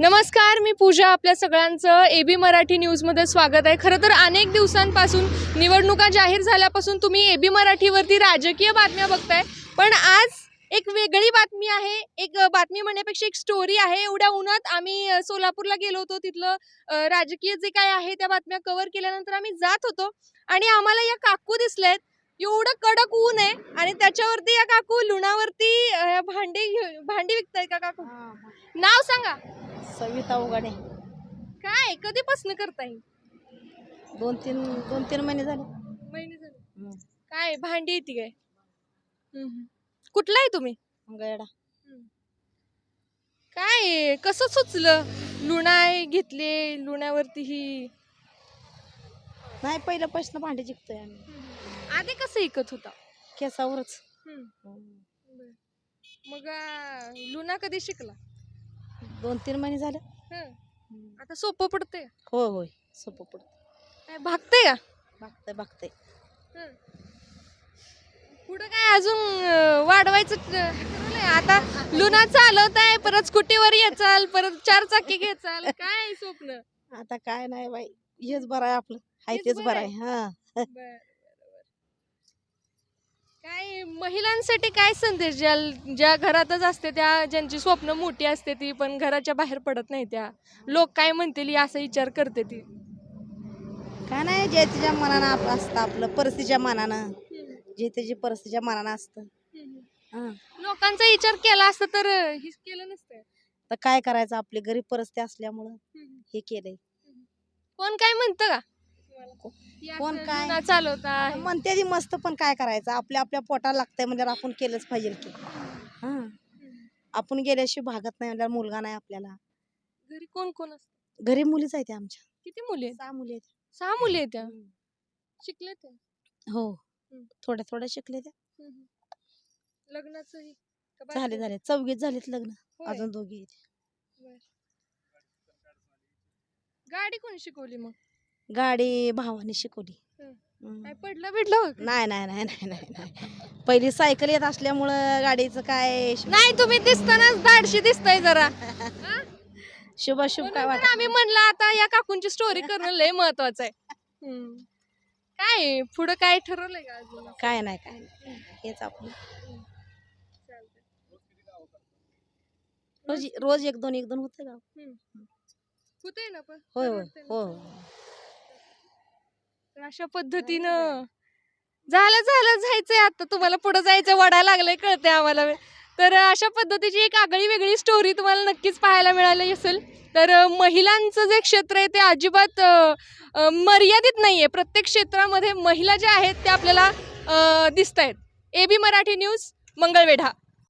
नमस्कार मी पूजा आपल्या सगळ्यांचं ए बी मराठी न्यूजमध्ये स्वागत आहे. खरं तर अनेक दिवसांपासून निवडणुका जाहीर झाल्यापासून तुम्ही ए बी मराठीवरती राजकीय बातम्या बघताय. पण आज एक वेगळी बातमी आहे. एक बातमी म्हणण्यापेक्षा एक स्टोरी आहे. एवढ्या उन्हात आम्ही सोलापूरला गेलो होतो. तिथलं राजकीय जे काय आहे त्या बातम्या कव्हर केल्यानंतर आम्ही जात होतो. आणि आम्हाला या काकू दिसल्यात एवढं कडक ऊन आहे आणि त्याच्यावरती या काकू लुणावरती भांडी घेऊ- भांडी विकतायत का काकू? नाव सांगा. सविता उघाडे काय? कधीपासून करताय? दोन तीन दोन तीन महिने झाले. महिने झाले. काय भांडी येते काय? कुठला आहे तुम्ही? मंगळवेढा काय कसं सुचलं? लुणाय घेतले लुण्यावरती ही नाही पहिलं पैसे भांडे जिंकतोय आम्ही. आधी कसं ऐकत होता? केसावरच. मग लुणा कधी शिकला? दोन तीन महिने झाले. आता सोपं पडतंय. होय होय. सोपं पडत काय भागतंय का? बघताय बघताय पुढं काय अजून अं, वाढवायचं ठरवलंय? आता लुना चालवत आहे परत स्कूटीवर येचाल परत चार चाकी घेचाल काय स्वप्न? आता काय नाही बाई हेच बरं आहे आपलं. हाय हेच तेच बरं बरं आहे. हा. बर. काय महिलांसाठी काय संदेश? ज्या ज्या घरातच असते त्या ज्यांची स्वप्न मोठी असते ती पण घराच्या बाहेर पडत नाही त्या. लोक काय म्हणतील असा विचार करते ती. काय नाही जे तिच्या मनानं आप- असतं आपलं परिस्थितीच्या मनानं. जे त्याची परिस्थितीच्या मनानं असतं. हा. लोकांचा विचार केला असता तर हेच केलं नसतं. तर काय करायचं आपली गरीब परिस्थिती असल्यामुळं हे केलंय. कोण काय म्हणतं की? कोण काय? चालवता म्हणते ती मस्त पण काय करायचं? आपल्या आपल्या पोटाला लागतंय म्हणजे आपण केलंच पाहिजे की. हा. आपण गेल्याशिवाय भागत नाही म्हणजे मुलगा नाही आपल्याला. घरी कोण कोण असत? घरी मुलीच आहेत आमच्या. किती मुली आहेत? सहा मुली आहेत. सहा मुली आहेत त्या? शिकले त्या? हो. थोड्या थोड्या शिकले त्या. लग्नाचं झाले झाले. चौघीत झालेत लग्न. अजून अजून दोघी आहेत. गाडी कोणी शिकवली मग? गाडी भावाने शिकवली. काय पडलं बिडलं? नाही नाही नाही नाही नाही नाही. पहिली सायकल येत असल्यामुळं गाडीचं काय शु- नाही तुम्ही दिसतानाच दाडशी दिसताय जरा. हा? शुभाशुभ काय म्हणून तर वाटत. आम्ही म्हणलं आता या काकूंची स्टोरी करणं लय महत्वाचं आहे. हम्म. काय पुढं काय ठरवलंय का अजून? काय नाही काय नाही. हेच आपलं रोज रोज एक दोन एक दोन होतं गाव होतंय ना पण. होय होय. परवडतंय ना. हो. अशा पद्धतीनं झालं झालं जायचंय आता. तुम्हाला पुढे जायचं वडा लागलंय कळतंय आम्हाला. तर अशा पद्धतीची एक आगळी वेगळी स्टोरी तुम्हाला नक्कीच पाहायला मिळाली असेल. तर महिलांचं जे क्षेत्र आहे ते अजिबात मर्यादित नाहीये. प्रत्येक क्षेत्रामध्ये महिला ज्या आहेत त्या आपल्याला दिसत आहेत A B Marathi news Mangalvedha.